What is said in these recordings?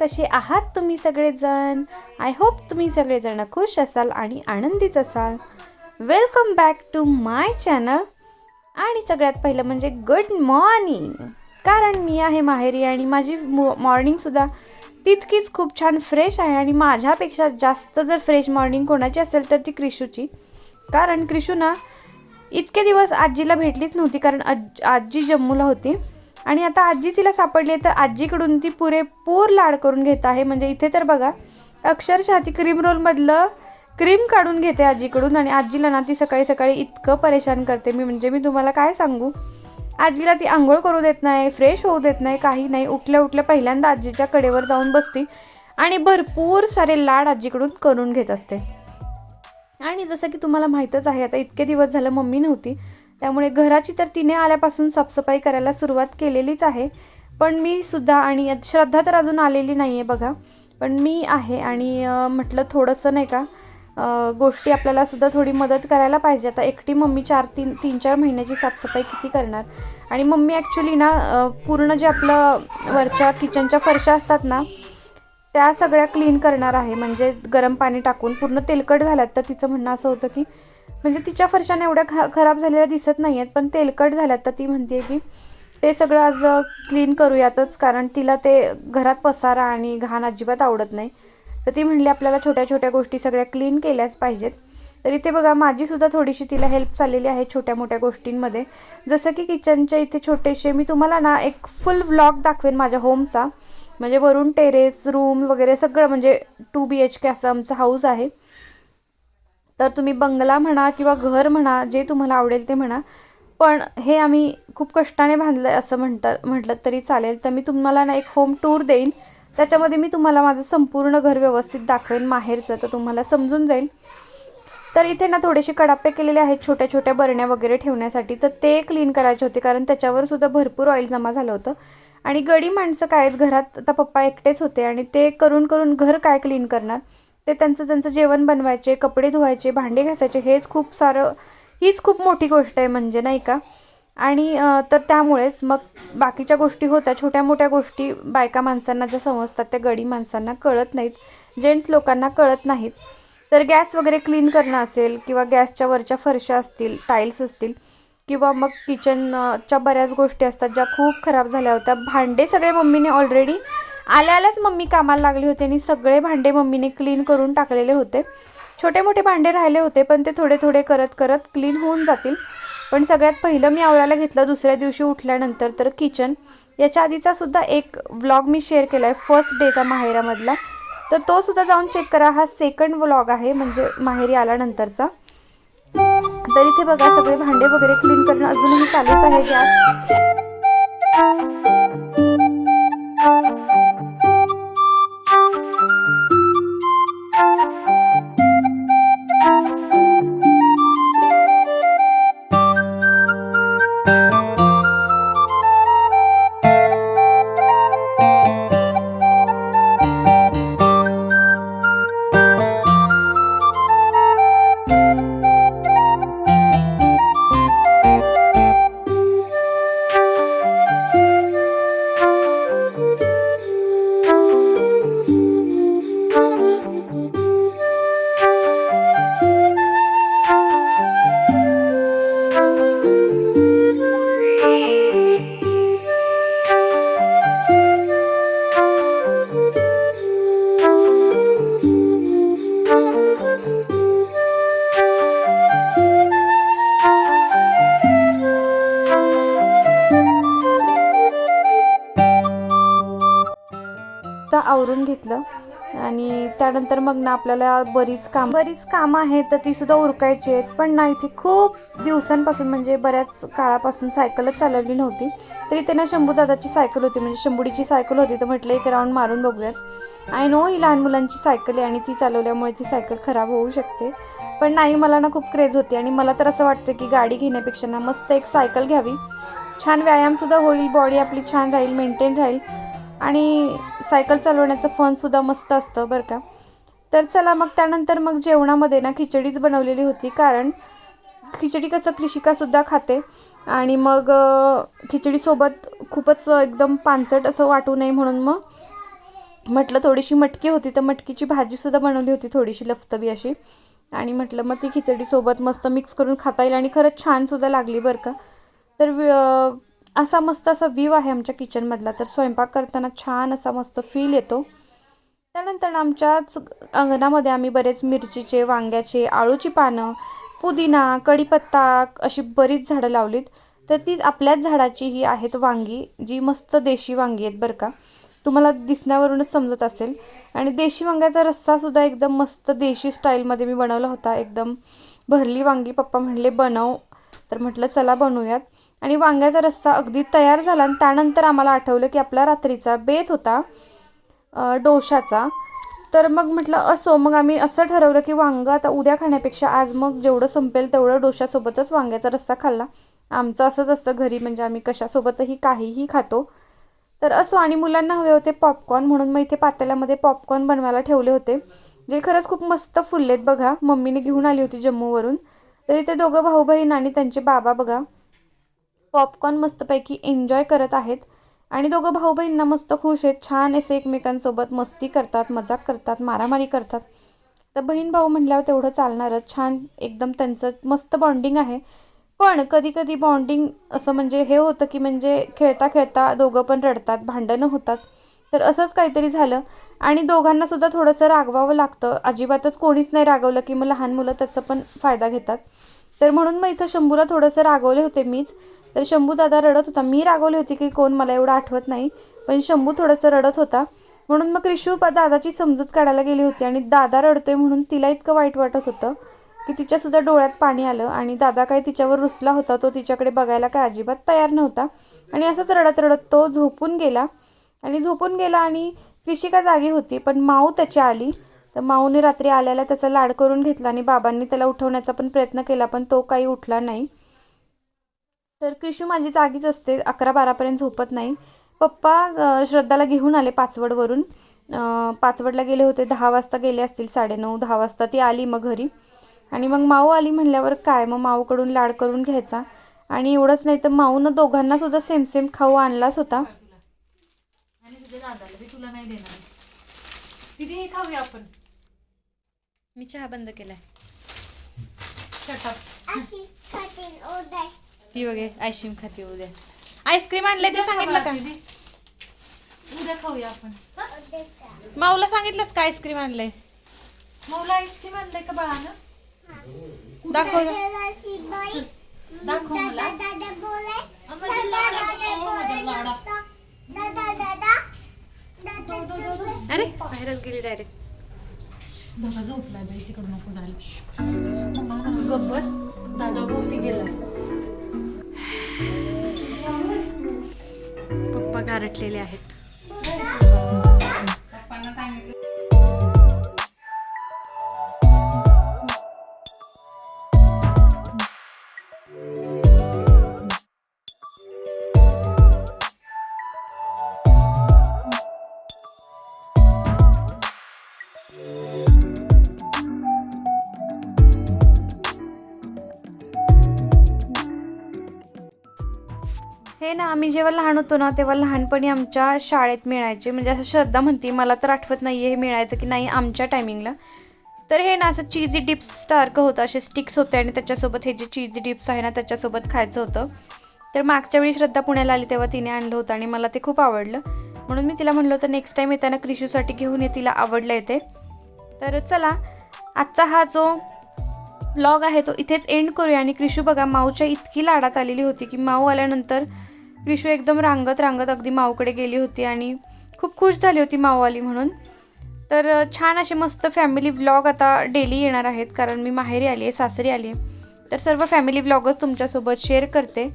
कसे आहात तुम्ही सगळेजण? आय होप तुम्ही सगळेजण खुश असाल आणि आनंदीच असाल. Welcome back to my channel आणि सगळ्यात पहिलं म्हणजे गुड मॉर्निंग कारण मी आहे माहेरी आणि माझी मॉर्निंगसुद्धा तितकीच खूप छान फ्रेश आहे आणि माझ्यापेक्षा जास्त जर फ्रेश मॉर्निंग कोणाची असेल तर ती क्रिशूची. कारण क्रिशू ना इतके दिवस आजीला भेटलीच नव्हती कारण आज आजी जम्मूला होती. आणि आता आजी तिला सापडली आहे तर आजीकडून ती पुरेपूर लाड करून घेत आहे. म्हणजे इथे तर बघा अक्षरशः ती क्रीम रोलमधलं क्रीम काढून घेते आजीकडून आणि आजीला ना ती सकाळी सकाळी इतकं परेशान करते. मी म्हणजे मी तुम्हाला काय सांगू? आजीला ती आंघोळ करू देत नाही फ्रेश होऊ देत नाही काही नाही. उठल्या उठल्या पहिल्यांदा आजीच्या कडेवर जाऊन बसते आणि भरपूर सारे लाड आजीकडून करून घेत असते. आणि जसं की तुम्हाला माहीतच आहे आता इतके दिवस झालं मम्मी नव्हती. त्यामुळे घराची तर तिने आल्यापासून साफसफाई करायला सुरुवात केलेलीच आहे. पण मी सुद्धा आणि श्रद्धा तर अजून आलेली नाही आहे बघा. पण मी आहे आणि म्हटलं थोडंसं नाही का गोष्टी आपल्याला सुद्धा थोडी मदत करायला पाहिजे. आता एकटी मम्मी चार तीन तीन चार महिन्याची साफसफाई किती करणार? आणि मम्मी ॲक्च्युली ना पूर्ण जे आपलं वरच्या किचनच्या फरशा असतात ना त्या सगळ्या क्लीन करणार आहे. म्हणजे गरम पाणी टाकून पूर्ण तेलकट घालत. तर तिचं म्हणणं असं होतं की म्हणजे तिच्या फरशाने एवढ्या खा खराब झालेल्या दिसत नाही आहेत पण तेलकट झाल्यात तर ती म्हणते की ते सगळं आज क्लीन करूयातच कारण तिला ते घरात पसारा आणि घाण अजिबात आवडत नाही. तर ती म्हणली आपल्याला छोट्या छोट्या गोष्टी सगळ्या क्लीन केल्याच पाहिजेत. तर इथे बघा माझीसुद्धा थोडीशी तिला हेल्प चाललेली आहे छोट्या मोठ्या गोष्टींमध्ये. जसं की किचनच्या इथे छोटेसे मी तुम्हाला ना एक फुल व्लॉग दाखवेन माझ्या होमचा म्हणजे वरून टेरेस रूम वगैरे सगळं म्हणजे टू बी एच के असं आमचं हाऊस आहे. तर तुम्ही बंगला म्हणा किंवा घर म्हणा जे तुम्हाला आवडेल ते म्हणा. पण हे आम्ही खूप कष्टाने बांधलं आहे असं म्हणता म्हटलं तरी चालेल. तर मी तुम्हाला ना एक होम टूर देईन. त्याच्यामध्ये मी तुम्हाला माझं संपूर्ण घर व्यवस्थित दाखवेन माहेरचं तर तुम्हाला समजून जाईल. तर इथे ना थोडेसे कडापे केलेले आहेत छोट्या छोट्या बरण्या वगैरे ठेवण्यासाठी. तर ते क्लीन करायचे होते कारण त्याच्यावर सुद्धा भरपूर ऑइल जमा झालं होतं. आणि गडी माणसं काय आहेत घरात आता पप्पा एकटेच होते आणि ते करून करून घर काय क्लीन करणार? ते त्यांचं त्यांचं जेवण बनवायचे कपडे धुवायचे भांडे घासायचे हेच खूप सारं हीच खूप मोठी गोष्ट आहे म्हणजे नाही का? आणि तर त्यामुळेच मग बाकीच्या गोष्टी होत्या छोट्या मोठ्या गोष्टी बायका माणसांना ज्या समजतात त्या गडी माणसांना कळत नाहीत जेंट्स लोकांना कळत नाहीत. तर गॅस वगैरे क्लीन करणं असेल किंवा गॅसच्या वरच्या फरशा असतील टाईल्स असतील किंवा मग किचनच्या बऱ्याच गोष्टी असतात ज्या खूप खराब झाल्या होत्या. भांडे सगळे मम्मीने ऑलरेडी आल्या आल्याच मम्मी कामाला लागली होती आणि सगळे भांडे मम्मीने क्लीन करून टाकलेले होते. छोटे मोठे भांडे राहिले होते पण ते थोडे थोडे करत करत क्लीन होऊन जातील. पण सगळ्यात पहिलं मी आवरायला घेतलं दुसऱ्या दिवशी उठल्यानंतर तर किचन याच्या आधीचा सुद्धा एक व्लॉग मी शेअर केला आहे फर्स्ट डेचा माहेरामधला. तर तो सुद्धा जाऊन चेक करा हा सेकंड व्लॉग आहे म्हणजे माहेरी आल्यानंतरचा. तर इथे बघा सगळे भांडे वगैरे क्लीन करणं अजूनही चालूच आहे गॅस. आवरून घेतलं. आणि त्यानंतर मग ना आपल्याला बरीच काम बरीच कामं आहेत तर ती सुद्धा उरकायची आहेत. पण ना इथे खूप दिवसांपासून म्हणजे बऱ्याच काळापासून सायकलच चालवली नव्हती. तरी त्यांना शंभूदादाची शंभू दादाची सायकल होती. म्हणजे शंभूडीची सायकल होती. तर म्हटलं एक राऊंड मारून बघूयात. आय नो ही लहान मुलांची सायकल आहे आणि ती चालवल्यामुळे ती सायकल खराब होऊ शकते. पण नाही मला ना खूप क्रेज होती. आणि मला तर असं वाटतं की गाडी घेण्यापेक्षा ना मस्त एक सायकल घ्यावी. छान व्यायामसुद्धा होईल. बॉडी आपली छान राहील मेंटेन राहील. आणि सायकल चालवण्याचं फनसुद्धा मस्त असतं बरं का. तर चला मग त्यानंतर मग जेवणामध्ये ना खिचडीच बनवलेली होती कारण खिचडी कसं कृषिकासुद्धा खाते आणि मग खिचडीसोबत खूपच एकदम पानसट असं वाटू नये म्हणून मग म्हटलं थोडीशी मटकी होती तर मटकीची भाजीसुद्धा बनवली होती थोडीशी लफतबी अशी. आणि म्हटलं मग ती खिचडीसोबत मस्त मिक्स करून खाता येईल आणि खरंच छानसुद्धा लागली बरं का. तर असा मस्त असा व्ह्यू आहे आमच्या किचनमधला तर स्वयंपाक करताना छान असा मस्त फील येतो. त्यानंतर आमच्याच अंगणामध्ये आम्ही बरेच मिरचीचे वांग्याचे आळूची पानं पुदिना कढीपत्ता अशी बरीच झाडं लावलीत. तर ती आपल्याच झाडाची ही आहेत वांगी जी मस्त देशी वांगी आहेत बरं का. तुम्हाला दिसण्यावरूनच समजत असेल. आणि देशी वांग्याचा रस्सासुद्धा एकदम मस्त देशी स्टाईलमध्ये मी बनवला होता. एकदम भरली वांगी पप्पा म्हणले बनव. तर म्हटलं चला बनवूयात. आणि वांग्याचा रस्सा अगदी तयार झाला आणि त्यानंतर आम्हाला आठवलं की आपला रात्रीचा बेत होता डोशाचा. तर मग म्हटलं असो मग आम्ही असं ठरवलं की वांगं आता उद्या खाण्यापेक्षा आज मग जेवढं संपेल तेवढं डोशासोबतच वांग्याचा रस्सा खाल्ला. आमचं असंच असतं घरी म्हणजे आम्ही कशासोबतही काहीही खातो. तर असो आणि मुलांना हवे होते पॉपकॉर्न म्हणून मग इथे पातेल्यामध्ये पॉपकॉर्न बनवायला ठेवले होते जे खरंच खूप मस्त फुललेत बघा. मम्मीने घेऊन आली होती जम्मूवरून. तर इथे दोघं भाऊ बहीण आणि त्यांचे बाबा बघा. पॉपकॉर्न मस्तपैकी एन्जॉय करत आहेत. आणि दोघं भाऊ बहीणना मस्त खुश आहेत. छान असे एकमेकांसोबत मस्ती करतात मजाक करतात मारामारी करतात. तर बहीण भाऊ म्हणल्यावर तेवढं चालणारच. छान एकदम त्यांचं मस्त बॉन्डिंग आहे. पण कधी कधी बॉन्डिंग असं म्हणजे हे होतं की म्हणजे खेळता खेळता दोघं पण रडतात भांडणं होतात. तर असंच काहीतरी झालं. आणि दोघांना सुद्धा थोडंसं रागवावं लागतं. अजिबातच कोणीच नाही रागवलं की मग लहान मुलं त्याचा पण फायदा घेतात. तर म्हणून मग इथं शंभूला थोडंसं रागवले होते मीच. तर शंभू दादा रडत होता. मी रागवली होती की कोण मला एवढं आठवत नाही पण शंभू थोडंसं रडत होता. म्हणून मग रिशू दादाची समजूत काढायला गेली होती आणि दादा रडतोय म्हणून तिला इतकं वाईट वाटत होतं की तिच्यासुद्धा डोळ्यात पाणी आलं आणि दादा काय तिच्यावर रुसला होता तो तिच्याकडे बघायला काय अजिबात तयार नव्हता. आणि असंच रडत रडत तो झोपून गेला. आणि झोपून गेला आणि कृषिका जागी होती पण माऊ त्याची आली. तर माऊने रात्री आल्याला त्याचा लाड करून घेतला आणि बाबांनी त्याला उठवण्याचा पण प्रयत्न केला पण तो काही उठला नाही. तर कृषू माझी जागीच असते अकरा बारापर्यंत झोपत नाही. पप्पा श्रद्धाला घेऊन आले पाचवडवरून. पाचवडला गेले होते दहा वाजता गेले असतील साडेनऊ दहा वाजता. ती आली मग घरी. आणि मग माऊ आली म्हणल्यावर काय मग माऊकडून लाड करून घ्यायचा. आणि एवढंच नाही तर माऊनं दोघांना सुद्धा सेम सेम खाऊ आणलाच होता. आणि तुझ्या तुला नाही देणार. तिथे खाऊया आपण? मी चहा बंद केलाय. शटअप ती वगैरे आईस्क्रीम खाते उद्या. आईस्क्रीम आणलंय ते सांगितलं का? उद्या खाऊया आपण. हा? माऊला सांगितलंच का आईस्क्रीम आणलंय? मौला आईस्क्रीम आणलंय का बाळानं? दाखव ना. दाखव मला. अरे बाहेरच गेली डायरेक्ट दादा झोपलाय बाई तिकडं नको झालं मम्मा म्हणा गप्प बस. दादा गोपी गेला. पप्पा गारटलेले आहेत. हे ना आम्ही जेव्हा लहान होतो ना तेव्हा लहानपणी आमच्या शाळेत मिळायचे म्हणजे असं श्रद्धा म्हणते मला तर आठवत नाही आहे हे मिळायचं की नाही आमच्या टायमिंगला तर हे ना असं चीजी डिप्स सारखं होतं असे स्टिक्स होते आणि त्याच्यासोबत हे जे चीजी डिप्स आहे ना त्याच्यासोबत खायचं होतं. तर मागच्या वेळी श्रद्धा पुण्याला आली तेव्हा तिने आणलं होतं आणि मला ते खूप आवडलं. म्हणून मी तिला म्हणलं होतं नेक्स्ट टाईम येताना क्रिशूसाठी घेऊन ये तिला आवडलं येते तर चला आजचा हा जो ब्लॉग आहे तो इथेच एंड करूया. आणि क्रिशू बघा माऊच्या इतकी लाडात आलेली होती की माऊ आल्यानंतर रिशू एकदम रांगत रांगत अगदी माऊकडे गेली होती आणि खूप खुश झाली होती माऊवाली म्हणून. तर छान असे मस्त फॅमिली व्लॉग आता डेली येणार आहेत कारण मी माहेरी आली आहे सासरी आली आहे. तर सर्व फॅमिली व्लॉगच तुमच्यासोबत शेअर करते.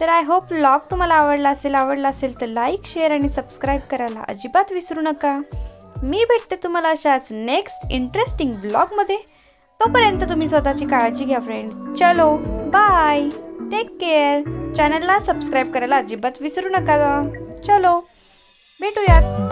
तर आय होप व्लॉग तुम्हाला आवडला असेल आवडला असेल तर लाईक शेअर आणि सबस्क्राईब करायला अजिबात विसरू नका. मी भेटते तुम्हाला अशाच नेक्स्ट इंटरेस्टिंग ब्लॉगमध्ये तोपर्यंत तुम्ही स्वतःची काळजी घ्या फ्रेंड चलो बाय टेक केअर चॅनलला सबस्क्राईब करायला अजिबात विसरू नका चलो भेटूयात.